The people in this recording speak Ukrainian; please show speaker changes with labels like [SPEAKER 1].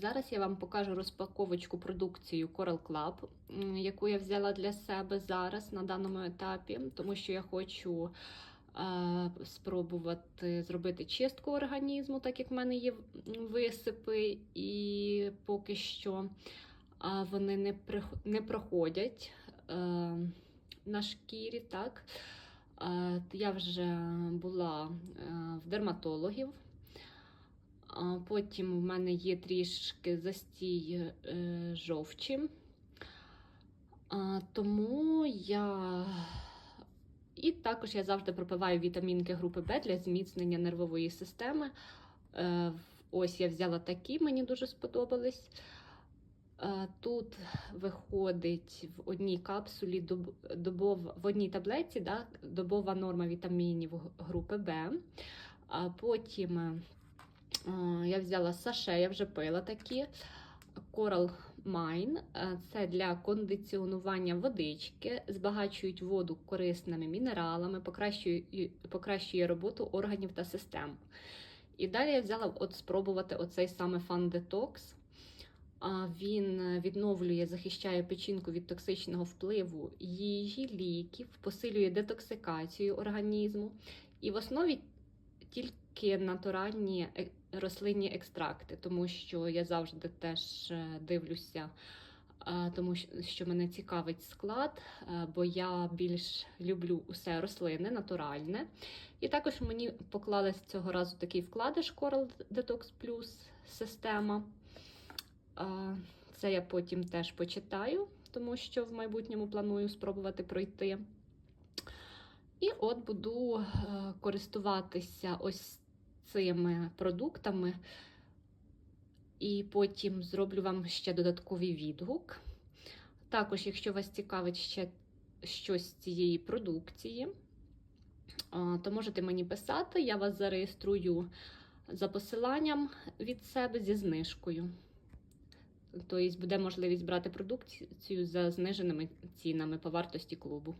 [SPEAKER 1] зараз я вам покажу розпаковочку продукцію Coral Club, яку я взяла для себе зараз на даному етапі, тому що я хочу е, спробувати зробити чистку організму, так як в мене є висипи, і поки що а, вони не, прих- не проходять е, на шкірі. так. Е, Я вже була е, в дерматологів. Потім в мене є трішки застій е, жовчі. Тому я. І також я завжди пропиваю вітамінки групи Б для зміцнення нервової системи. Е, Ось я взяла такі, мені дуже сподобались. Е, Тут виходить в одній капсулі доб- добов, в одній таблетці да, добова норма вітамінів групи Б. Потім Я взяла саше, я вже пила такі. Coral Mine. Е, Це для кондиціонування водички, збагачують воду корисними мінералами, покращує, покращує роботу органів та систем. І далі я взяла от спробувати оцей саме Fun Detox. Він відновлює, захищає печінку від токсичного впливу їжі, ліків, посилює детоксикацію організму. І в основі тільки натуральні е- рослинні екстракти, тому що я завжди теж е, дивлюся, е, тому що- мене цікавить склад, е, бо я більш люблю усе рослинне, натуральне. І також мені поклали з цього разу такий вкладиш Coral Detox Plus система. Це я потім теж почитаю, тому що в майбутньому планую спробувати пройти. І от буду користуватися ось цими продуктами. І потім зроблю вам ще додатковий відгук. Також, якщо вас цікавить ще щось з цієї продукції, то можете мені писати, я вас зареєструю за посиланням від себе зі знижкою. Тобто буде можливість брати продукцію за зниженими цінами по вартості клубу.